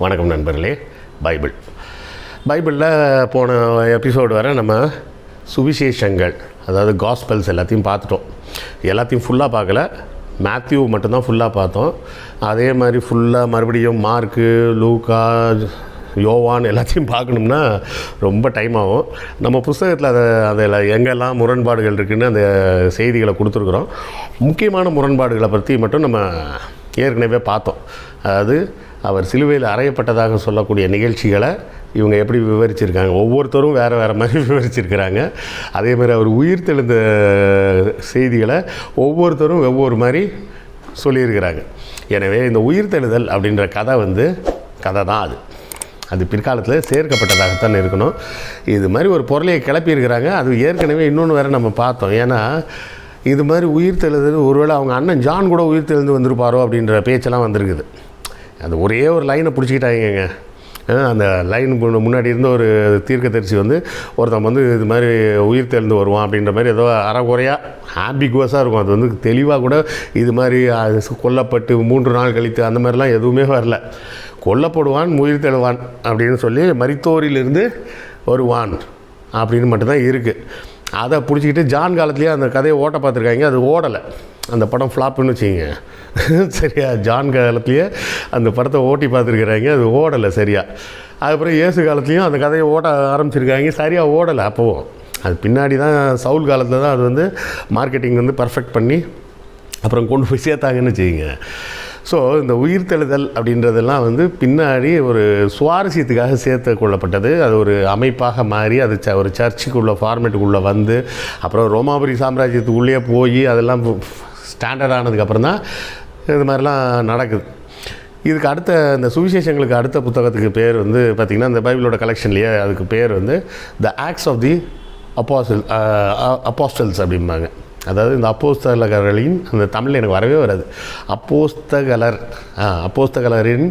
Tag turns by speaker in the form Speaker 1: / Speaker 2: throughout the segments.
Speaker 1: வணக்கம் நண்பர்களே. பைபிள். பைபிளில் போன எபிசோடு வர நம்ம சுவிசேஷங்கள் அதாவது காஸ்பல்ஸ் எல்லாத்தையும் பார்த்துட்டோம். எல்லாத்தையும் ஃபுல்லாக பார்க்கல. மேத்யூ மட்டும்தான் ஃபுல்லாக பார்த்தோம். அதே மாதிரி ஃபுல்லாக மறுபடியும் மார்க்கு லூக்கா யோவான் எல்லாத்தையும் பார்க்கணும்னா ரொம்ப டைம் ஆகும். நம்ம புஸ்தகத்தில் அதை அதில் எங்கெல்லாம் முரண்பாடுகள் இருக்குதுன்னு அந்த செய்திகளை கொடுத்துருக்குறோம். முக்கியமான முரண்பாடுகளை பற்றி மட்டும் நம்ம ஏற்கனவே பார்த்தோம். அதாவது அவர் சிலுவையில் அறையப்பட்டதாக சொல்லக்கூடிய நிகழ்ச்சிகளை இவங்க எப்படி விவரிச்சிருக்காங்க? ஒவ்வொருத்தரும் வேறு வேறு மாதிரி விவரிச்சிருக்கிறாங்க. அதே மாதிரி அவர் உயிர் தெழுந்த செய்திகளை ஒவ்வொருத்தரும் ஒவ்வொரு மாதிரி சொல்லியிருக்கிறாங்க. எனவே இந்த உயிர் தெழுதல் அப்படின்ற கதை வந்து கதை தான் அது. அது பிற்காலத்தில் சேர்க்கப்பட்டதாகத்தான் இருக்கணும். இது மாதிரி ஒரு பொருளையை கிளப்பியிருக்கிறாங்க. அது ஏற்கனவே இன்னொன்று வேறு நம்ம பார்த்தோம். ஏன்னா இது மாதிரி உயிர் தெழுதல் ஒருவேளை அவங்க அண்ணன் ஜான் கூட உயிர் தெழுந்து வந்திருப்பாரோ அப்படின்ற பேச்செல்லாம் வந்திருக்குது. அது ஒரே ஒரு லைனை பிடிச்சிக்கிட்டாங்க அந்த லைன் முன்னாடி இருந்த ஒரு தீர்க்க தரிசி வந்து ஒருத்தன் வந்து இது மாதிரி உயிர் தெளிந்து வருவான் அப்படின்ற மாதிரி ஏதோ அறகுறையாக ஆம்பிகுவஸாக இருக்கும். அது வந்து தெளிவாக கூட இது மாதிரி கொல்லப்பட்டு மூன்று நாள் கழித்து அந்த மாதிரிலாம் எதுவுமே வரல. கொல்லப்படுவான் உயிர் தெழுவான் அப்படின்னு சொல்லி மரித்தோரிலிருந்து வருவான் அப்படின்னு மட்டும்தான் இருக்குது அதை பிடிச்சிக்கிட்டு ஜான் காலத்துலேயே அந்த கதையை ஓட்ட பார்த்துருக்காங்க. அது ஓடலை. அந்த படம் ஃப்ளாப்புன்னு வச்சுங்க சரியா? ஜான் காலத்துலேயே அந்த படத்தை ஓட்டி பார்த்துருக்குறாங்க அது ஓடலை சரியா. அதுக்கப்புறம் இயேசு காலத்துலேயும் அந்த கதையை ஓட்ட ஆரம்பிச்சிருக்காங்க சரியாக ஓடலை. அப்போவும் அது பின்னாடி தான் சவுல் காலத்தில் தான் அது வந்து மார்க்கெட்டிங் வந்து பர்ஃபெக்ட் பண்ணி அப்புறம் கொண்டு போய் சேர்த்தாங்கன்னு வச்சுக்கிங்க. ஸோ இந்த உயிர்த்தெழுதல் அப்படின்றதெல்லாம் வந்து பின்னாடி ஒரு சுவாரஸ்யத்துக்காக சேர்த்து கொள்ளப்பட்டது. அது ஒரு அமைப்பாக மாறி அது ச ஒரு சர்ச்சுக்குள்ளே ஃபார்மேட்டுக்குள்ளே வந்து அப்புறம் ரோமாபுரி சாம்ராஜ்யத்துக்குள்ளேயே போய் அதெல்லாம் ஸ்டாண்டர்ட் ஆனதுக்கப்புறம் தான் இது மாதிரிலாம் நடக்குது. இதுக்கு அடுத்த இந்த சுவிசேஷங்களுக்கு அடுத்த புத்தகத்துக்கு பேர் வந்து பார்த்திங்கன்னா இந்த பைபிளோட கலெக்ஷன்லேயே அதுக்கு பேர் வந்து the acts of the apostle apostles அப்படிம்பாங்க. அதாவது இந்த அப்போஸ்தகர்களின் அந்த தமிழில் எனக்கு வரவே வராது. அப்போஸ்தகலர் அப்போஸ்தகலரின்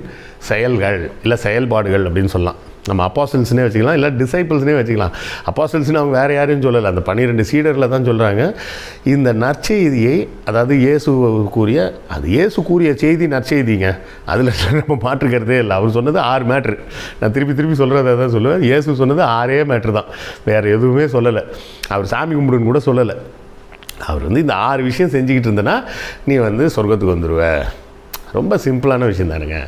Speaker 1: செயல்கள் இல்லை செயல்பாடுகள் அப்படின்னு சொல்லலாம். நம்ம அப்பாசல்ஸ்னே வச்சுக்கலாம் இல்லை டிசைபிள்ஸ்னே வச்சுக்கலாம். அப்பாசல்ஸ்னு அவங்க வேறு யாரையும் சொல்லலை. அந்த பன்னிரெண்டு சீடரில் தான் சொல்கிறாங்க இந்த நற்செய்தியை அதாவது இயேசு கூறிய அது இயேசு கூறிய செய்தி நற்செய்திங்க. அதில் நம்ம மாற்றுக்கிறதே இல்லை. அவர் சொன்னது ஆறு மேட்ரு நான் திருப்பி திருப்பி சொல்கிறத தான் சொல்லுவேன். இயேசு சொன்னது ஆறே மேட்ரு தான். வேறு எதுவுமே சொல்லலை. அவர் சாமி கும்பிடுன்னு கூட சொல்லலை. அவர் வந்து இந்த ஆறு விஷயம் செஞ்சுக்கிட்டு இருந்தேன்னா நீ வந்து சொர்க்கத்துக்கு வந்துடுவ ரொம்ப சிம்பிளான விஷயம் தானுங்க.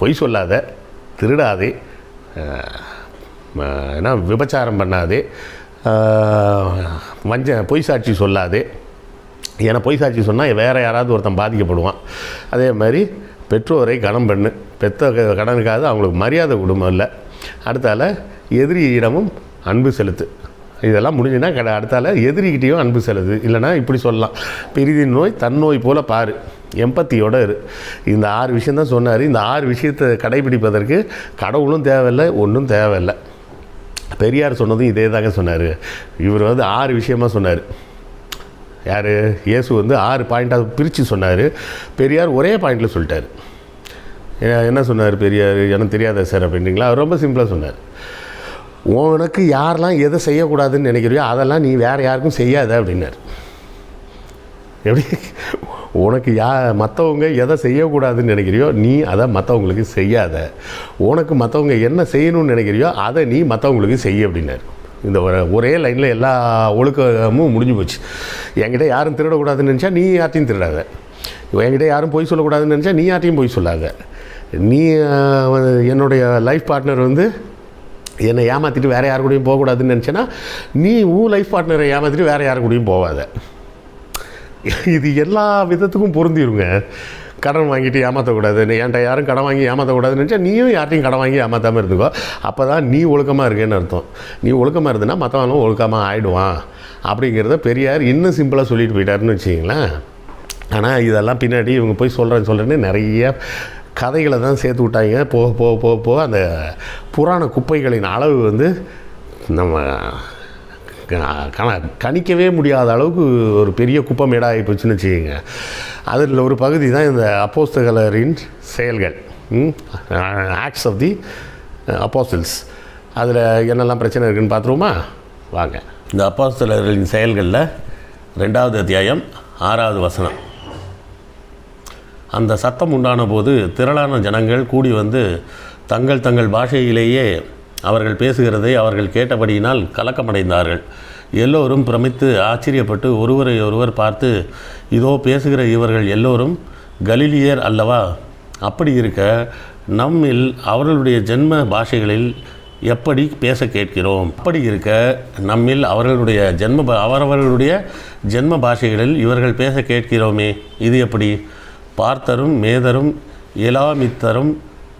Speaker 1: பொய் சொல்லாத திருடாதே. ஏன்னா விபச்சாரம் பண்ணாதே. வஞ்ச பொய் சாட்சி சொல்லாதே. ஏன்னா பொய் சாட்சி சொன்னால் வேறு யாராவது ஒருத்தன் பாதிக்கப்படுவான். அதே மாதிரி பெற்றோரை கடன் பண்ணு. பெத்த கடனுக்காவது கடனுக்காக அவங்களுக்கு மரியாதை குடும்பம் இல்லை. அடுத்தால எதிரியிடமும் அன்பு செலுத்து. இதெல்லாம் முடிஞ்சுன்னா கடை அடுத்தால எதிரிக்கிட்டேயும் அன்பு செலுது இல்லைன்னா இப்படி சொல்லலாம். பெரிதி நோய் தன்னோய் போல் பாரு. எம்பத்தியோட இரு. இந்த ஆறு விஷயம் தான் சொன்னார். இந்த ஆறு விஷயத்தை கடைபிடிப்பதற்கு கடவுளும் தேவையில்லை ஒன்றும் தேவையில்லை. பெரியார் சொன்னதும் இதே தாங்க சொன்னார். இவர் வந்து ஆறு விஷயமா சொன்னார். யார்? இயேசு வந்து ஆறு பாயிண்ட்டாக பிரித்து சொன்னார். பெரியார் ஒரே பாயிண்டில் சொல்லிட்டார். என்ன சொன்னார் பெரியார்? எனக்கு தெரியாத சார் அப்படின்றீங்களா? அவர் ரொம்ப சிம்பிளாக சொன்னார். உனக்கு யாரெல்லாம் எதை செய்யக்கூடாதுன்னு நினைக்கிறியோ அதெல்லாம் நீ வேறு யாருக்கும் செய்யாத அப்படின்னார். எப்படி? உனக்கு யா மற்றவங்க எதை செய்யக்கூடாதுன்னு நினைக்கிறியோ நீ அதை மற்றவங்களுக்கு செய்யாத. உனக்கு மற்றவங்க என்ன செய்யணும்னு நினைக்கிறியோ அதை நீ மற்றவங்களுக்கு செய்ய அப்படின்னாரு. இந்த ஒரு ஒரே லைனில் எல்லா ஒழுக்கமும் முடிஞ்சு போச்சு. என்கிட்ட யாரும் திருடக்கூடாதுன்னு நினச்சா நீ யார்ட்டையும் திருடாத. என்கிட்ட யாரும் பொய் சொல்லக்கூடாதுன்னு நினச்சா நீ யார்ட்டையும் பொய் சொல்லாத. நீ என்னுடைய லைஃப் பார்ட்னர் வந்து என்னை ஏமாற்றிட்டு வேறு யார் கூடயும் போகக்கூடாதுன்னு நினச்சேன்னா நீ உன் லைஃப் பார்ட்னரை ஏமாற்றிட்டு வேறு யார் கூடயும் போகாத இது எல்லா விதத்துக்கும் பொருந்திருங்க. கடன் வாங்கிட்டு ஏமாற்றக்கூடாது என்கிட்ட யாரும் கடன் வாங்கி ஏமாற்றக்கூடாதுன்னு நினச்சா நீயும் யார்ட்டையும் கடன் வாங்கி ஏமாற்றாமல் இருந்துக்கோ. அப்போ தான் நீ ஒழுக்கமாக இருக்கேன்னு அர்த்தம். நீ ஒழுக்கமாக இருந்தனா மற்றவனும் ஒழுக்கமாக ஆகிடுவான் அப்படிங்கிறத பெரியார் இன்னும் சிம்பிளாக சொல்லிட்டு போயிட்டாருன்னு வச்சிங்களேன் ஆனால் இதெல்லாம் பின்னாடி இவங்க போய் சொல்கிறேன்னு சொல்கிறேன்னு நிறைய கதைகளை தான் சேர்த்து விட்டாங்க. போக போக போக போக அந்த புராண குப்பைகளின் அளவு வந்து நம்ம கண கணிக்கவே முடியாத அளவுக்கு ஒரு பெரிய குப்பமேடாகி போச்சுன்னு வச்சுக்கோங்க. அதில் ஒரு பகுதி தான் இந்த அப்போஸ்தகலரின் செயல்கள். ஆக்ட்ஸ் ஆஃப் தி அப்போஸ்டல்ஸ் அதில் என்னெல்லாம் பிரச்சனை இருக்குன்னு பார்த்துருவோமா? வாங்க. இந்த அப்போஸ்தலரின் செயல்களில் ரெண்டாவது அத்தியாயம் ஆறாவது வசனம். அந்த சத்தம் உண்டான போது திரளான ஜனங்கள் கூடி வந்து தங்கள் தங்கள் பாஷையிலேயே அவர்கள் பேசுகிறதை அவர்கள் கேட்டபடியினால் கலக்கமடைந்தார்கள். எல்லோரும் பிரமித்து ஆச்சரியப்பட்டு ஒருவரை ஒருவர் பார்த்து இதோ பேசுகிற இவர்கள் எல்லோரும் கலிலியர் அல்லவா? அப்படி இருக்க நம்மில் அவர்களுடைய ஜென்ம பாஷைகளில் எப்படி பேச கேட்கிறோம்? அப்படி இருக்க நம்மில் அவர்களுடைய ஜென்ம அவரவர்களுடைய ஜென்ம பாஷைகளில் இவர்கள் பேச கேட்கிறோமே இது எப்படி? பார்த்தரும் மேதரும் எலாமித்தரும்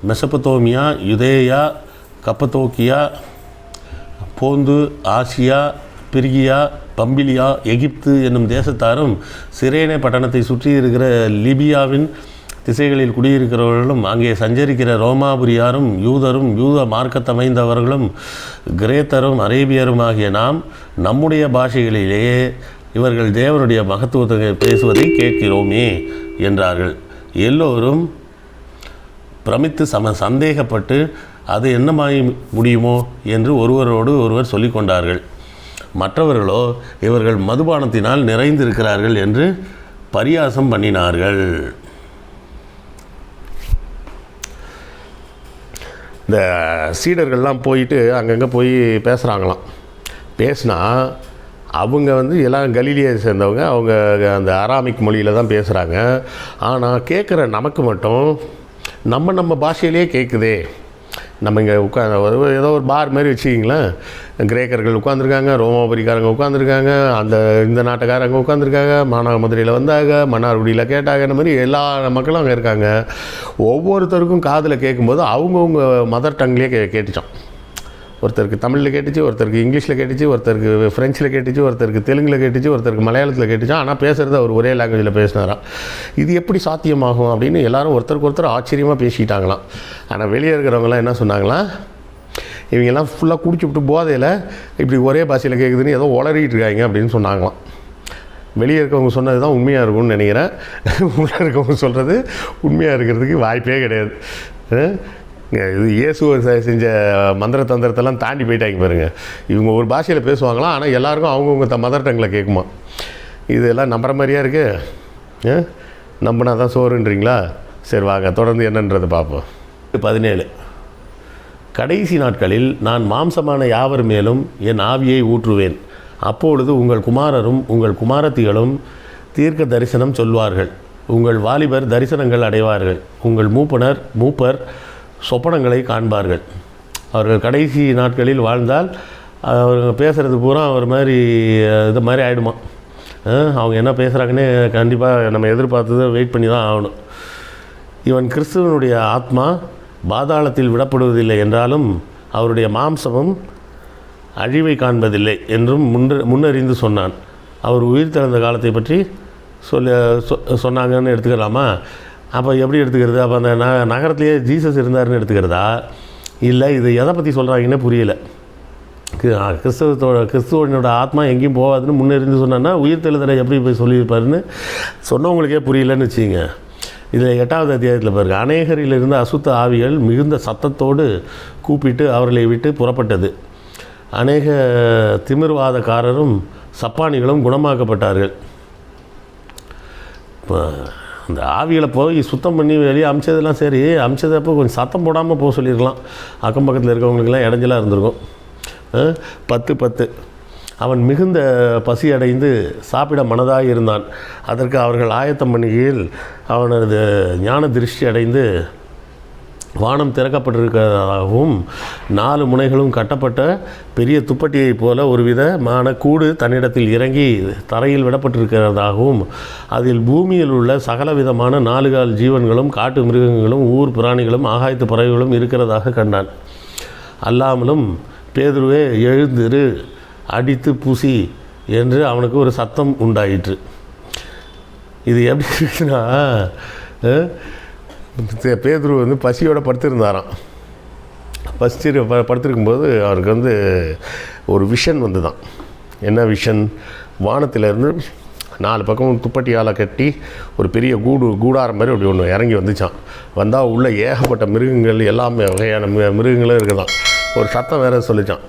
Speaker 1: மெசபத்தோமியா யுதேயா கப்பத்தோக்கியா போந்து ஆசியா பிரிகியா பம்பிலியா எகிப்து என்னும் தேசத்தாரும் சிரேனே பட்டணத்தை சுற்றி இருக்கிற லிபியாவின் திசைகளில் குடியிருக்கிறவர்களும் அங்கே சஞ்சரிக்கிற ரோமாபுரியாரும் யூதரும் யூத மார்க்கத்தமைந்தவர்களும் கிரேத்தரும் அரேபியரும் ஆகிய நாம் நம்முடைய பாஷைகளிலேயே இவர்கள் தேவனுடைய மகத்துவத்தை பேசுவதை கேட்கிறோமே என்றார்கள். எல்லோரும் பிரமித்து சம சந்தேகப்பட்டு அது என்னமாய் முடியுமோ? என்று ஒருவரோடு ஒருவர் சொல்லிக்கொண்டார்கள். மற்றவர்களோ இவர்கள் மதுபானத்தினால் நிறைந்திருக்கிறார்கள் என்று பரியாசம் பண்ணினார்கள். இந்த சீடர்கள்லாம் போயிட்டு அங்கங்கே போய் பேசுகிறாங்களாம் பேசினா அவங்க வந்து எல்லாம் கலீலியை சேர்ந்தவங்க. அவங்க அந்த அராமிக் மொழியில் தான் பேசுகிறாங்க ஆனால் கேட்குற நமக்கு மட்டும் நம்ம நம்ம பாஷையிலே கேட்குதே நம்ம இங்கே உட்கா ஏதோ ஒரு பார் மாதிரி வச்சுக்கிங்களேன். கிரேக்கர்கள் உட்காந்துருக்காங்க ரோமாபுரிக்காரங்க உட்காந்துருக்காங்க அந்த இந்த நாட்டுக்காரங்க உட்காந்துருக்காங்க மானாமதுரையில் வந்தாங்க மன்னார்குடியில் கேட்டாங்க இந்த மாதிரி எல்லா மக்களும் அங்கே இருக்காங்க. ஒவ்வொருத்தருக்கும் காதில் கேட்கும்போது அவங்கவுங்க மதர் டங்லேயே கே கேட்டுச்சோம் ஒருத்தருக்கு தமிழில் கேட்டுச்சு ஒருத்தருக்கு இங்கிலீஷில் கேட்டுச்சு ஒருத்தருக்கு ஃப்ரெஞ்சில் கேட்டுச்சு ஒருத்தருக்கு தெலுங்கில் கேட்டுச்சு ஒருத்தருக்கு மலையாளத்தில் கேட்டுச்சு. ஆனால் பேசுகிறது அவர் ஒரே லாங்குவேஜில் பேசினாராம். இது எப்படி சாத்தியமாகும் அப்படின்னு எல்லாரும் ஒருத்தருக்கு ஒருத்தர் ஆச்சரியமாக பேசிட்டாங்களாம். ஆனால் வெளியே இருக்கிறவங்களாம் என்ன சொன்னாங்களாம்? இவங்கெல்லாம் ஃபுல்லாக குடிச்சு விட்டு போதையில் இப்படி ஒரே பாஷையில் கேட்குதுன்னு ஏதோ உளறிட்டு இருக்காங்க அப்படின்னு சொன்னாங்களாம். வெளியே இருக்கவங்க சொன்னது தான் உண்மையாக இருக்கும்னு நினைக்கிறேன். உள்ளே இருக்கவங்க சொல்கிறது உண்மையாக இருக்கிறதுக்கு வாய்ப்பே கிடையாது. இது இயேசுவை செஞ்ச மந்திர தந்திரத்தெல்லாம் தாண்டி போயிட்டாங்க பாருங்க. இவங்க ஒரு பாஷையில் பேசுவாங்களாம் ஆனால் எல்லாருக்கும் அவங்கவுங்க த மதர் டங்கில் கேட்குமா. இதெல்லாம் நம்புற மாதிரியா இருக்குது நம்பினா தான் சோறுன்றீங்களா? சரி வாங்க தொடர்ந்து என்னன்றதை பார்ப்போம். பதினேழு. கடைசி நாட்களில் நான் மாம்சமான யாவர் மேலும் என் ஆவியை ஊற்றுவேன். அப்பொழுது உங்கள் குமாரரும் உங்கள் குமாரத்திகளும் தீர்க்க தரிசனம் சொல்வார்கள். உங்கள் வாலிபர் தரிசனங்கள் அடைவார்கள். உங்கள் மூப்பனர் மூப்பர் சொப்பனங்களை காண்பார்கள். அவர்கள் கடைசி நாட்களில் வாழ்ந்தால் அவங்க பேசுகிறது பூரா அவர் மாதிரி இது மாதிரி ஆகிடுமா அவங்க என்ன பேசுகிறாங்கன்னே கண்டிப்பாக நம்ம எதிர்பார்த்ததை வெயிட் பண்ணி தான் ஆகணும். இவன் கிறிஸ்துவனுடைய ஆத்மா பாதாளத்தில் விடப்படுவதில்லை என்றாலும் அவருடைய மாம்சமும் அழிவை காண்பதில்லை என்றும் முன்ன முன்னறிந்து சொன்னான். அவர் உயிர் திறந்த காலத்தை பற்றி சொல்ல சொ- சொன்னாங்கன்னு எடுத்துக்கலாமா? அப்போ எப்படி எடுத்துக்கிறது? அப்போ அந்த ந நகரத்திலேயே ஜீசஸ் இருந்தாருன்னு எடுத்துக்கிறதா? இல்லை இது எதை பற்றி சொல்கிறாங்கன்னே புரியல. கிறிஸ்தவத்தோட கிறிஸ்துவனோட ஆத்மா எங்கேயும் போகாதுன்னு முன்னெறிந்து சொன்னான்னா உயிர் தெழுதலை எப்படி போய் சொல்லியிருப்பாருன்னு சொன்னவங்களுக்கே புரியலன்னு வச்சுங்க இதில் எட்டாவது அத்தியாயத்தில் பாருங்க. அநேகரிலிருந்து அசுத்த ஆவிகள் மிகுந்த சத்தத்தோடு கூப்பிட்டு அவர்களை விட்டு புறப்பட்டது. அநேக திமிர்வாதக்காரரும் சப்பானிகளும் குணமாக்கப்பட்டார்கள். இப்போ அந்த ஆவிகளை போய் சுத்தம் பண்ணி வெளியே அமிச்சதெல்லாம் சரி அமிச்சதப்போ கொஞ்சம் சத்தம் போடாமல் போக சொல்லியிருக்கலாம். அக்கம் பக்கத்தில் இருக்கவங்களுக்கெல்லாம் இடைஞ்சலாக இருந்திருக்கும். பத்து பத்து. அவன் மிகுந்த பசி அடைந்து சாப்பிட மனதாக இருந்தான் அதற்கு அவர்கள் ஆயத்தம் பண்ணுகையில் அவனது ஞான திருஷ்டி அடைந்து வானம் திறக்கப்பட்டிருக்கிறதாகவும் நாலு முனைகளும் கட்டப்பட்ட பெரிய துப்பட்டியைப் போல ஒரு விதமான கூடு தன்னிடத்தில் இறங்கி தரையில் விடப்பட்டிருக்கிறதாகவும் அதில் பூமியில் உள்ள சகல விதமான நாலுகால் ஜீவன்களும் காட்டு மிருகங்களும் ஊர் பிராணிகளும் ஆகாயத்து பறவைகளும் இருக்கிறதாக கண்டான். அல்லாமலும் பேதுருவே எழுந்திரு அடித்து பூசி என்று அவனுக்கு ஒரு சத்தம் உண்டாயிற்று. இது எப்படி இருக்குன்னா பேதுரு வந்து பசியோடு படுத்திருந்தாராம். பசி ப படுத்திருக்கும்போது அவருக்கு வந்து ஒரு விஷன் வந்து தான் என்ன விஷன்? வானத்திலேருந்து நாலு பக்கம் துப்பட்டியால் கட்டி ஒரு பெரிய கூடு கூடாரம் மாதிரி அப்படி ஒன்று இறங்கி வந்துச்சான் வந்தால் உள்ள ஏகப்பட்ட மிருகங்கள் எல்லாமே வகையான மிரு மிருகங்களும் இருக்குதான் ஒரு சத்தம் வேறு சொல்லிச்சான்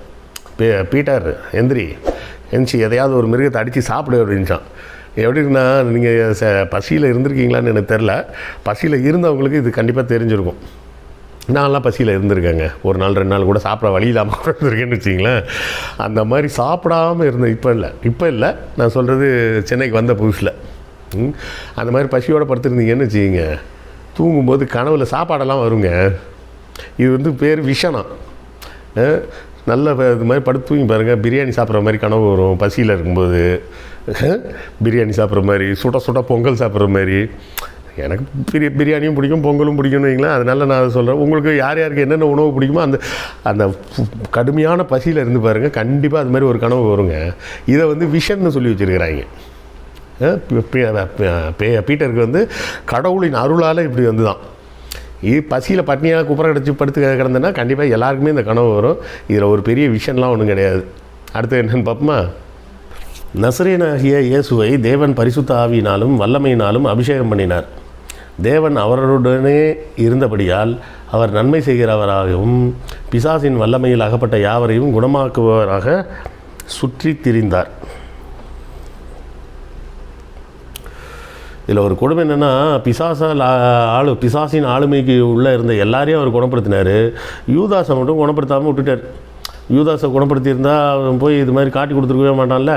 Speaker 1: பீட்டர் எந்திரி எந்திரிச்சு எதையாவது ஒரு மிருகத்தை அடித்து சாப்பிடு அப்படின்ச்சான் எப்படின்னா நீங்கள் ச பசியில் இருந்திருக்கீங்களான்னு எனக்கு தெரில பசியில் இருந்தவங்களுக்கு இது கண்டிப்பாக தெரிஞ்சிருக்கும். நான்லாம் பசியில் இருந்திருக்கேங்க. ஒரு நாள் ரெண்டு நாள் கூட சாப்பிட வழி இல்லாமல் கூட இருந்திருக்கேன்னு வச்சிங்களேன் அந்த மாதிரி சாப்பிடாமல் இருந்தேன் இப்போ இல்லை. இப்போ இல்லை. நான் சொல்கிறது சென்னைக்கு வந்த புதுசில். ம், அந்த மாதிரி பசியோடு படுத்துருந்தீங்கன்னு வச்சுக்கிங்க. தூங்கும்போது கனவுல சாப்பாடெல்லாம் வருங்க. இது வந்து பேர் விஷனம் நல்ல இது மாதிரி படுத்து தூங்கி பாருங்கள் பிரியாணி சாப்பிட்ற மாதிரி கனவு வரும். பசியில் இருக்கும்போது. பிரியாணி சாப்பிட்ற மாதிரி சுட சுட பொங்கல் சாப்பிட்ற மாதிரி. எனக்கு பிரி பிரியாணியும் பிடிக்கும் பொங்கலும் பிடிக்கும்னு வைங்களேன். அதனால் நான் அதை சொல்கிறேன் உங்களுக்கு யார் யாருக்கு என்னென்ன உணவு பிடிக்குமோ அந்த அந்த கடுமையான பசியில் இருந்து பாருங்கள் கண்டிப்பாக அது மாதிரி ஒரு கனவு வருங்க. இதை வந்து விஷன்னு சொல்லி வச்சுருக்கிறாங்க. பீட்டருக்கு வந்து கடவுளின் அருளால் இப்படி வந்து தான் இது பசியில் பட்னியாக குப்புற கிடச்சி படுத்து கிடந்தேன்னா கண்டிப்பாக எல்லாருக்குமே இந்த கனவு வரும். இதில் ஒரு பெரிய விஷன்லாம் ஒன்றும் கிடையாது. அடுத்து என்னென்னு பார்ப்போமா? நசரீனாகிய இயேசுவை தேவன் பரிசுத்த ஆவியினாலும் வல்லமையினாலும் அபிஷேகம் பண்ணினார். தேவன் அவருடனே இருந்தபடியால் அவர் நன்மை செய்கிறவராகவும் பிசாசின் வல்லமையில் அகப்பட்ட யாவரையும் குணமாக்குபவராக சுற்றி திரிந்தார். இதில் ஒரு கொடுமை என்னென்னா பிசாசால் ஆளு பிசாசின் ஆளுமைக்கு உள்ளே இருந்த எல்லாரையும் அவர் குணப்படுத்தினார். யூதாசை மட்டும் குணப்படுத்தாமல் விட்டுட்டார். யூதாசை குணப்படுத்தியிருந்தா அவன் போய் இது மாதிரி காட்டி கொடுத்துருக்கவே மாட்டான்ல.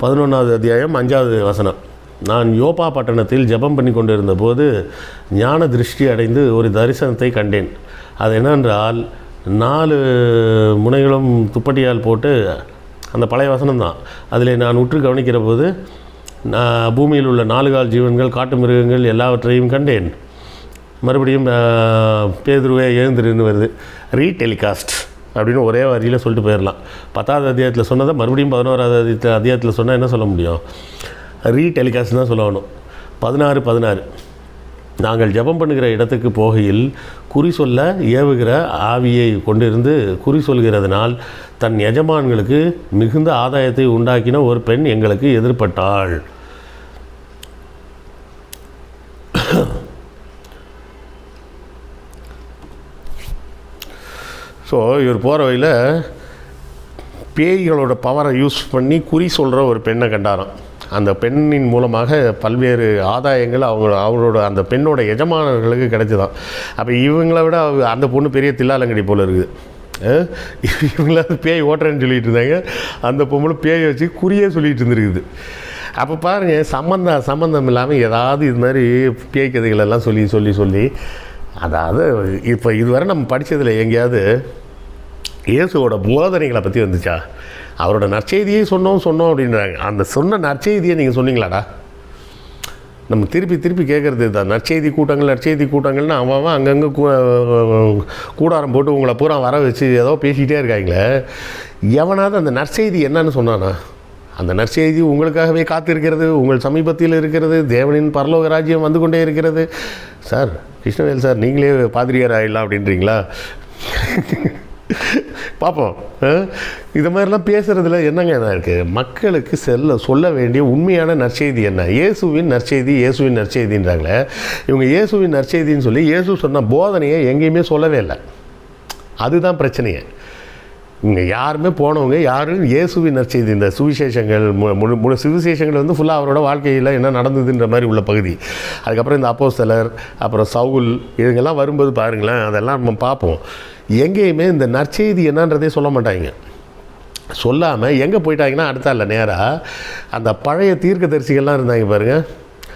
Speaker 1: பதினொன்றாவது அத்தியாயம் அஞ்சாவது வசனம். நான் யோபா பட்டணத்தில் ஜெபம் பண்ணி கொண்டிருந்த போது ஞான திருஷ்டி அடைந்து ஒரு தரிசனத்தை கண்டேன். அது என்னென்றால் நாலு முனைகளும் துப்பட்டியால் போட்டு அந்த பழைய வசனம் தான் அதில் நான் உற்று கவனிக்கிற போது நான் பூமியில் உள்ள நாலு கால் ஜீவன்கள் காட்டு மிருகங்கள் எல்லாவற்றையும் கண்டேன். மறுபடியும் பேதுருவே எழுந்திருந்து வருது. ரீடெலிகாஸ்ட். அப்படின்னு ஒரே வரியில் சொல்லிட்டு போயிடலாம் பத்தாவது அத்தியாயத்தில் சொன்னதை மறுபடியும் பதினோராவது அத்தியாயத்தில் அத்தியாயத்தில் சொன்னால் என்ன சொல்ல முடியும்? ரீடெலிகாஸ்ட் தான் சொல்லணும். பதினாறு பதினாறு. நாங்கள் ஜெபம் பண்ணுகிற இடத்துக்கு போகையில் குறி சொல்ல ஏவுகிற ஆவியை கொண்டிருந்து குறி சொல்கிறதுனால் தன் எஜமான்களுக்கு மிகுந்த ஆதாயத்தை உண்டாக்கின ஒரு பெண் எங்களுக்கு எதிர்ப்பட்டாள் ஸோ இவர் போகிற வழியில் பேய்களோட பவரை யூஸ் பண்ணி குறி சொல்கிற ஒரு பெண்ணை கண்டாராம். அந்த பெண்ணின் மூலமாக பல்வேறு ஆதாயங்கள் அவங்க அவரோட அந்த பெண்ணோட எஜமானர்களுக்கு கிடைச்சிதான். அப்போ இவங்கள விட அவ- அந்த பொண்ணு பெரிய தில்லாலங்கடி போல் இருக்குது. இவங்கள இவங்களாவது பேய் ஓட்டுறேன்னு சொல்லிட்டு இருந்தாங்க. அந்த பொம்பளை பேயை வச்சு குறியே சொல்லிட்டு இருந்துருக்குது. அப்போ பாருங்கள் சம்மந்தம் சம்மந்தம் இல்லாமல் ஏதாவது இது மாதிரி பேய் கதைகளெல்லாம் சொல்லி சொல்லி சொல்லி அதாவது இப்போ இதுவரை நம்ம படித்ததில் எங்கேயாவது இயேசுவோட போதனைகளை பற்றி வந்துச்சா? அவரோட நற்செய்தியை சொன்னோம் சொன்னோம் அப்படின்றாங்க. அந்த சொன்ன நற்செய்தியை நீங்கள் சொன்னீங்களாடா? நம்ம திருப்பி திருப்பி கேட்குறது தான் நற்செய்தி கூட்டங்கள் நற்செய்தி கூட்டங்கள்னு அவன் அங்கங்கே கூ கூடாரம் போட்டு உங்களை பூரா வர வச்சு ஏதோ பேசிக்கிட்டே இருக்காங்களே. எவனாவது அந்த நற்செய்தி என்னன்னு சொன்னானா? அந்த நற்செய்தி உங்களுக்காகவே காத்திருக்கிறது உங்கள் சமீபத்தில் இருக்கிறது தேவனின் பரலோக ராஜ்யம் வந்து கொண்டே இருக்கிறது. சார் கிருஷ்ணவேல் சார் நீங்களே பாதிரியார் ஆயிடலாம் அப்படின்றீங்களா? பார்ப்போம் ஆ? இது மாதிரிலாம் பேசுகிறதுல என்னங்க என்ன இருக்குது மக்களுக்கு செல்ல சொல்ல வேண்டிய உண்மையான நற்செய்தி என்ன? இயேசுவின் நற்செய்தி இயேசுவின் நற்செய்தின்றாங்களே. இவங்க இயேசுவின் நற்செய்தின்னு சொல்லி இயேசு சொன்ன போதனையை எங்கேயுமே சொல்லவே இல்லை. அதுதான் பிரச்சனையே. இங்கே யாருமே போனவங்க யாரும் இயேசுவின் நற்செய்தி இந்த சுவிசேஷங்கள் மு- முழு முழு சுவிசேஷங்கள் வந்து ஃபுல்லாக அவரோட வாழ்க்கையில் என்ன நடந்ததுன்ற மாதிரி உள்ள பகுதி. அதுக்கப்புறம் இந்த அப்போஸ்தலர் அப்புறம் சவுல் இதுங்கெல்லாம் வரும்போது பாருங்களேன் அதெல்லாம் நம்ம பார்ப்போம். எங்கேயுமே இந்த நற்செய்தி என்னன்றதே சொல்ல மாட்டாங்க. சொல்லாமல் எங்கே போயிட்டாங்கன்னா அடுத்த இல்லை நேராக அந்த பழைய தீர்க்கதரிசிகள்லாம் இருந்தாங்க பாருங்கள்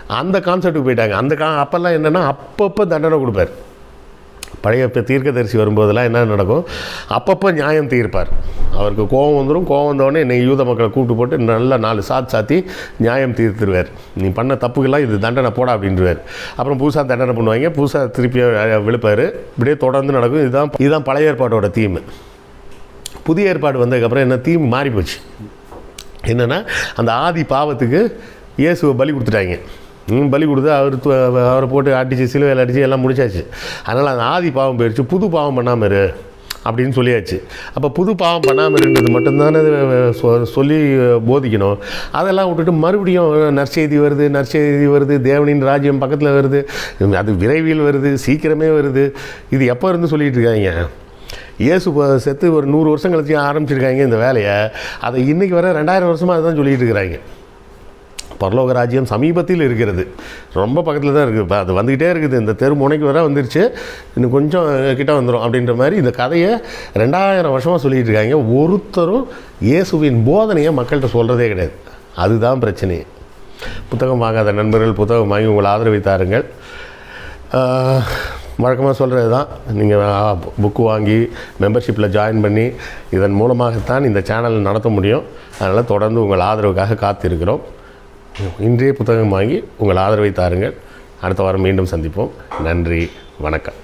Speaker 1: அந்த கான்செப்ட்டுக்கு போயிட்டாங்க. அந்த கா அப்போல்லாம் என்னென்னா அப்பப்போ தண்டனை கொடுப்பார். பழைய இப்போ தீர்க்கதரிசி வரும்போதெல்லாம் என்ன நடக்கும்? அப்பப்போ நியாயம் தீர்ப்பார். அவருக்கு கோபம் வந்துடும் கோபம் வந்தோடனே இன்னைக்கு யூத மக்களை கூப்பிட்டு போட்டு நல்லா நாலு சாத் சாத்தி நியாயம் தீர்த்துருவார். நீ பண்ண தப்புக்கெல்லாம் இது தண்டனை போடா அப்படின்றவார். அப்புறம் புதுசாக தண்டனை பண்ணுவாங்க. புதுசாக திருப்பி விழுப்பார். இப்படியே தொடர்ந்து நடக்கும். இதுதான் இதுதான் பழைய ஏற்பாட்டோட தீம் புதிய ஏற்பாடு வந்ததுக்கப்புறம் என்ன தீம் மாறி போச்சு என்னென்னா அந்த ஆதி பாவத்துக்கு இயேசுவை பலி கொடுத்துட்டாங்க. ம், பலி கொடுத்து அவர் அவரை போட்டு அடித்து சிலுவையில் அடித்து எல்லாம் முடிச்சாச்சு. அதனால் அந்த ஆதி பாவம் போயிடுச்சு புது பாவம் பண்ணாமல் இரு அப்படின்னு சொல்லியாச்சு. அப்போ புது பாவம் பண்ணாமல் இருந்தது மட்டும்தானே அது சொ- சொல்லி போதிக்கணும். அதெல்லாம் விட்டுட்டு மறுபடியும் நற்செய்தி வருது நற்செய்தி வருது தேவனின் ராஜ்யம் பக்கத்தில் வருது. அது விரைவில் வருது சீக்கிரமே வருது. இது எப்போ இருந்து சொல்லிகிட்டு இருக்காங்க? இயேசு செத்து ஒரு நூறு வருஷம் கழிச்சு ஆரம்பிச்சிருக்காங்க இந்த வேலையை. அதை இன்றைக்கி வர ரெண்டாயிரம் வருஷமாக அதுதான் சொல்லிகிட்டு இருக்கிறாங்க. பரலோக ராஜ்யம் சமீபத்தில் இருக்கிறது. ரொம்ப பக்கத்தில் தான் இருக்குது இப்போ அது வந்துக்கிட்டே இருக்குது. இந்த தெரு முனைக்கு வர வந்துருச்சு. இன்னும் கொஞ்சம் கிட்ட வந்துடும் அப்படின்ற மாதிரி இந்த கதையை ரெண்டாயிரம் வருஷமாக சொல்லிகிட்டு இருக்காங்க. ஒருத்தரும் இயேசுவின் போதனையை மக்கள்கிட்ட சொல்கிறதே கிடையாது. அதுதான் பிரச்சனையே புத்தகம் வாங்காத நண்பர்கள் புத்தகம் வாங்கி உங்களை ஆதரவை தாருங்கள் வழக்கமாக சொல்கிறது தான் நீங்கள் புக்கு வாங்கி மெம்பர்ஷிப்பில் ஜாயின் பண்ணி இதன் மூலமாகத்தான் இந்த சேனல் நடத்த முடியும். அதனால் தொடர்ந்து உங்கள் ஆதரவுக்காக காத்திருக்கிறோம். இன்றைய புத்தகம் வாங்கி உங்கள் ஆதரவை தாருங்கள். அடுத்த வாரம் மீண்டும் சந்திப்போம். நன்றி வணக்கம்.